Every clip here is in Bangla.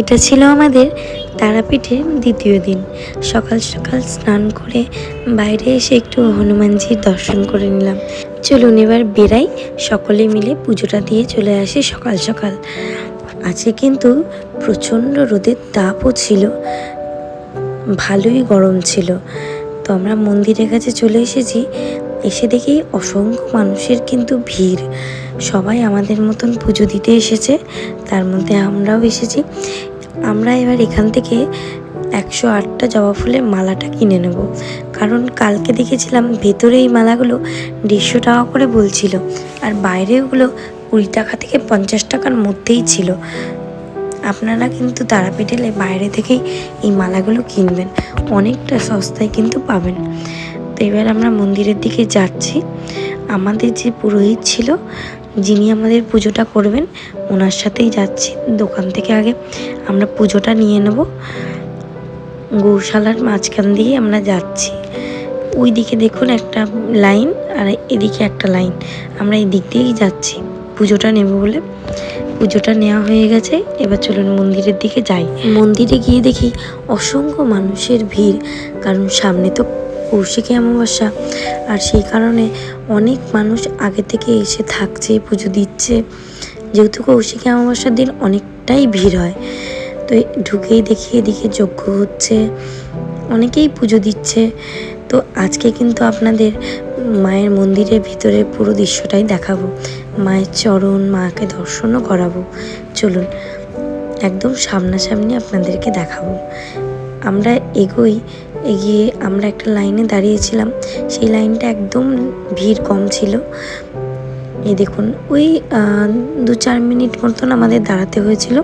এটা ছিল আমাদের তারাপীঠের দ্বিতীয় দিন। সকাল সকাল স্নান করে বাইরে এসে একটু হনুমানজির দর্শন করে নিলাম। চলুন এবার বেরাই সকলে মিলে পুজোটা দিয়ে চলে আসি সকাল সকাল। আজকে কিন্তু প্রচণ্ড রোদের তাপও ছিল, ভালোই গরম ছিল। তো আমরা মন্দিরের কাছে চলে এসেছি। এসে দেখি অসংখ্য মানুষের কিন্তু ভিড়। সবাই আমাদের মতন পুজো দিতে এসেছে। তার মধ্যে আমরাও এসেছি। আমরা এবার এখান থেকে একশো আটটা জবা ফুলের মালাটা কিনে নেব। কারণ কালকে দেখেছিলাম ভেতরে এই মালাগুলো দেড়শো টাকা করে বলছিল। আর বাইরে ওগুলো কুড়ি টাকা থেকে পঞ্চাশ টাকার মধ্যেই ছিল। আপনারা কিন্তু তারাপীঠ এলে বাইরে থেকেই এই মালাগুলো কিনবেন। অনেকটা সস্তায় কিন্তু পাবেন। তো এবার আমরা মন্দিরের দিকে যাচ্ছি। আমাদের যে পুরোহিত ছিল, যিনি আমাদের পুজোটা করবেন, ওনার সাথেই যাচ্ছি। দোকান থেকে আগে আমরা পুজোটা নিয়ে নেব। গৌশালার মাঝখান দিয়ে আমরা যাচ্ছি। ওই দিকে দেখুন একটা লাইন আর এদিকে একটা লাইন। আমরা এই দিক দিয়েই যাচ্ছি। পুজোটা নেব বলে। পুজোটা নেওয়া হয়ে গেছে। এবার চলুন মন্দিরের দিকে যাই। মন্দিরে গিয়ে দেখি অসংখ্য মানুষের ভিড়, কারণ সামনে তো কৌশিকী অমাবস্যা। আর সেই কারণে অনেক মানুষ আগে থেকে এসে থাকছে, পুজো দিচ্ছে। যেহেতু কৌশিকী অমাবস্যার দিন অনেকটাই ভিড় হয়, তো ঢুকেই দেখি এদিকে যজ্ঞ হচ্ছে, অনেকেই পুজো দিচ্ছে। তো আজকে কিন্তু আপনাদের মায়ের মন্দিরের ভিতরে পুরো দৃশ্যটাই দেখাবো। মায়ের চরণ, মাকে দর্শনও করাবো। চলুন, একদম সামনাসামনি আপনাদেরকে দেখাবো। আমরা এগোই, এগিয়ে আমরা একটা লাইনে দাঁড়িয়েছিলাম। সেই লাইনটা একদম ভিড় কম ছিল। এই দেখুন, ওই দু চার মিনিট মতন আমাদের দাঁড়াতে হয়েছিল।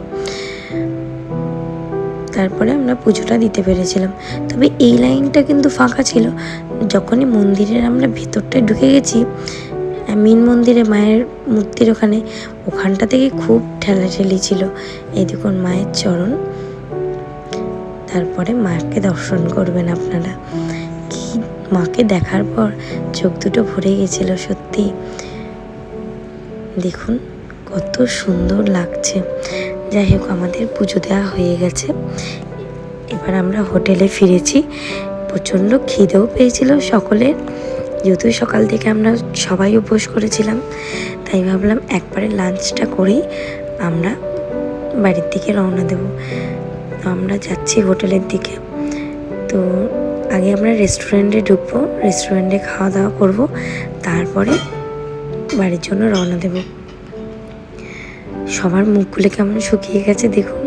তারপরে আমরা পুজোটা দিতে পেরেছিলাম। তবে এই লাইনটা কিন্তু ফাঁকা ছিল। যখনই মন্দিরের আমরা ভেতরটায় ঢুকে গেছি মেন মন্দিরে মায়ের মূর্তির ওখানে, ওখানটা থেকে খুব ঠেলাঠেলি ছিল। এই দেখুন মায়ের চরণ। তারপরে মাকে দর্শন করবেন আপনারা। কি মাকে দেখার পর চোখ দুটো ভরে গেছিল সত্যি। দেখুন, কত সুন্দর লাগছে। যাই হোক, আমাদের পুজো দেওয়া হয়ে গেছে। এবার আমরা হোটেলে ফিরেছি। প্রচণ্ড খিদেও পেয়েছিল সকলের। যেহেতু সকাল থেকে আমরা সবাই উপোস করেছিলাম, তাই ভাবলাম একবারে লাঞ্চটা করেই আমরা বাড়ির দিকে রওনা দেব। তো আমরা যাচ্ছি হোটেলের দিকে। তো আগে আমরা রেস্টুরেন্টে ঢুকবো, রেস্টুরেন্টে খাওয়া দাওয়া করব, তারপরে বাড়ির জন্য রওনা দেব। সবার মুখগুলো কেমন শুকিয়ে গেছে দেখুন,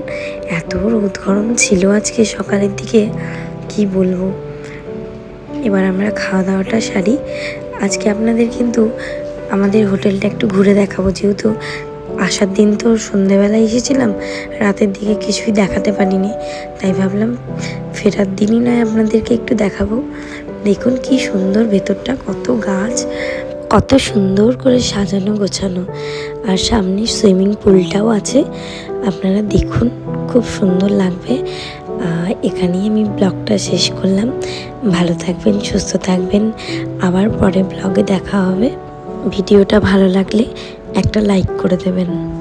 এত রোদ গরম ছিল আজকে সকালের দিকে, কি বলব? এবার আমরা খাওয়া দাওয়াটা সারি। আজকে আপনাদের কিন্তু আমাদের হোটেলটা একটু ঘুরে দেখাবো। যেহেতু আসার দিন তো সন্ধেবেলায় এসেছিলাম, রাতের দিকে কিছুই দেখাতে পারিনি। তাই ভাবলাম ফেরার দিনই নয়, আপনাদেরকে একটু দেখাবো। দেখুন কি সুন্দর ভেতরটা, কত গাছ, কত সুন্দর করে সাজানো গোছানো। আর সামনে সুইমিং পুলটাও আছে। আপনারা দেখুন, খুব সুন্দর লাগবে। এখানেই আমি ব্লগটা শেষ করলাম। ভালো থাকবেন, সুস্থ থাকবেন। আবার পরে ব্লগে দেখা হবে। ভিডিওটা ভালো লাগলে একটা লাইক করে দেবেন।